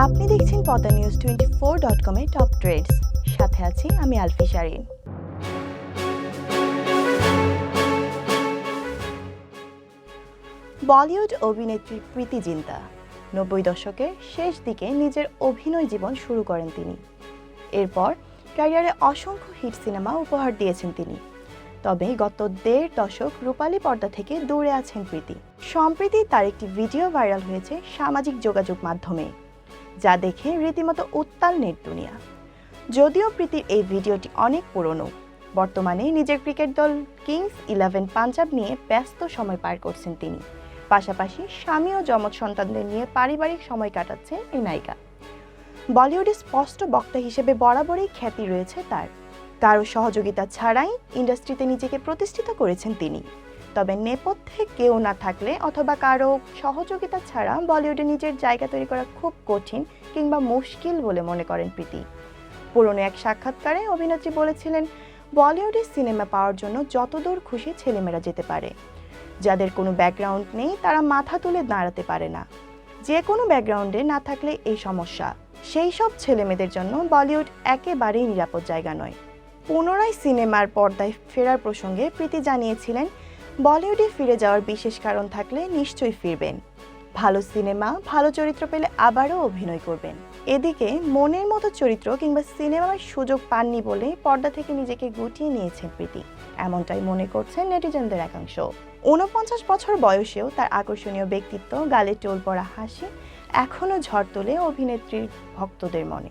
আপনি দেখছেন Padma news twenty four dot কমের টপ ট্রেডস সাথে আছি আমি আলফি শারিন। বলিউড অভিনেত্রী প্রীতি জিন্তা, নব্বই দশকের শেষ দিকে নিজের অভিনয় জীবন শুরু করেন তিনি। এরপর ক্যারিয়ারে অসংখ্য হিট সিনেমা উপহার দিয়েছেন তিনি। তবে গত দেড় দশক রূপালী পর্দা থেকে দূরে আছেন প্রীতি। সম্প্রতি তার একটি ভিডিও ভাইরাল হয়েছে সামাজিক যোগাযোগ মাধ্যমে। যা দেখে রীতিমতো উত্তাল নেট দুনিয়া। যদিও প্রীতির এই ভিডিওটি অনেক পুরনো, বর্তমানে নিজের ক্রিকেট দল কিংস ইলেভেন পাঞ্জাব নিয়ে ব্যস্ত সময় পার করছেন তিনি। পাশাপাশি স্বামী ও যমজ সন্তানদের নিয়ে পারিবারিক সময় কাটাচ্ছেন এই নায়িকা বলিউডে স্পষ্ট বক্তা হিসেবে বরাবরই খ্যাতি রয়েছে তার। কারও সহযোগিতা ছাড়াই ইন্ডাস্ট্রিতে নিজেকে প্রতিষ্ঠিত করেছেন তিনি। তবে নেপথ্যে কেউ না থাকলে অথবা কারও সহযোগিতা ছাড়া বলিউডে নিজের জায়গা তৈরি করা খুব কঠিন কিংবা মুশকিল বলে মনে করেন প্রীতি। পুরনো এক সাক্ষাৎকারে অভিনেত্রী বলেছিলেন, বলিউডে সিনেমা পাওয়ার জন্য যতদূর খুশি ছেলেমেয়েরা যেতে পারে। যাদের কোনো ব্যাকগ্রাউন্ড নেই, তারা মাথা তুলে দাঁড়াতে পারে না। যে কোনো ব্যাকগ্রাউন্ডে না থাকলে এই সমস্যা। সেই সব ছেলেমেয়েদের জন্য বলিউড একেবারেই নিরাপদ জায়গা নয়। পুনরায় সিনেমার পর্দায় ফেরার প্রসঙ্গে প্রীতি জানিয়েছিলেন বলিউডে ফিরে যাওয়ার বিশেষ কারণ থাকলে নিশ্চয়ই ফিরবেন। ভালো সিনেমা, ভালো চরিত্র পেলে আবারও অভিনয় করবেন। এদিকে মনের মতো চরিত্র কিংবা সিনেমার সুযোগ পাননি বলে পর্দা থেকে নিজেকে গুটিয়ে নিয়েছেন প্রীতি। এমনটাই মনে করছেন নেটিজেনদের একাংশ। ঊনপঞ্চাশ বছর বয়সেও তার আকর্ষণীয় ব্যক্তিত্ব গালে টোল পড়া হাসি এখনও ঝড় তোলে অভিনেত্রীর ভক্তদের মনে।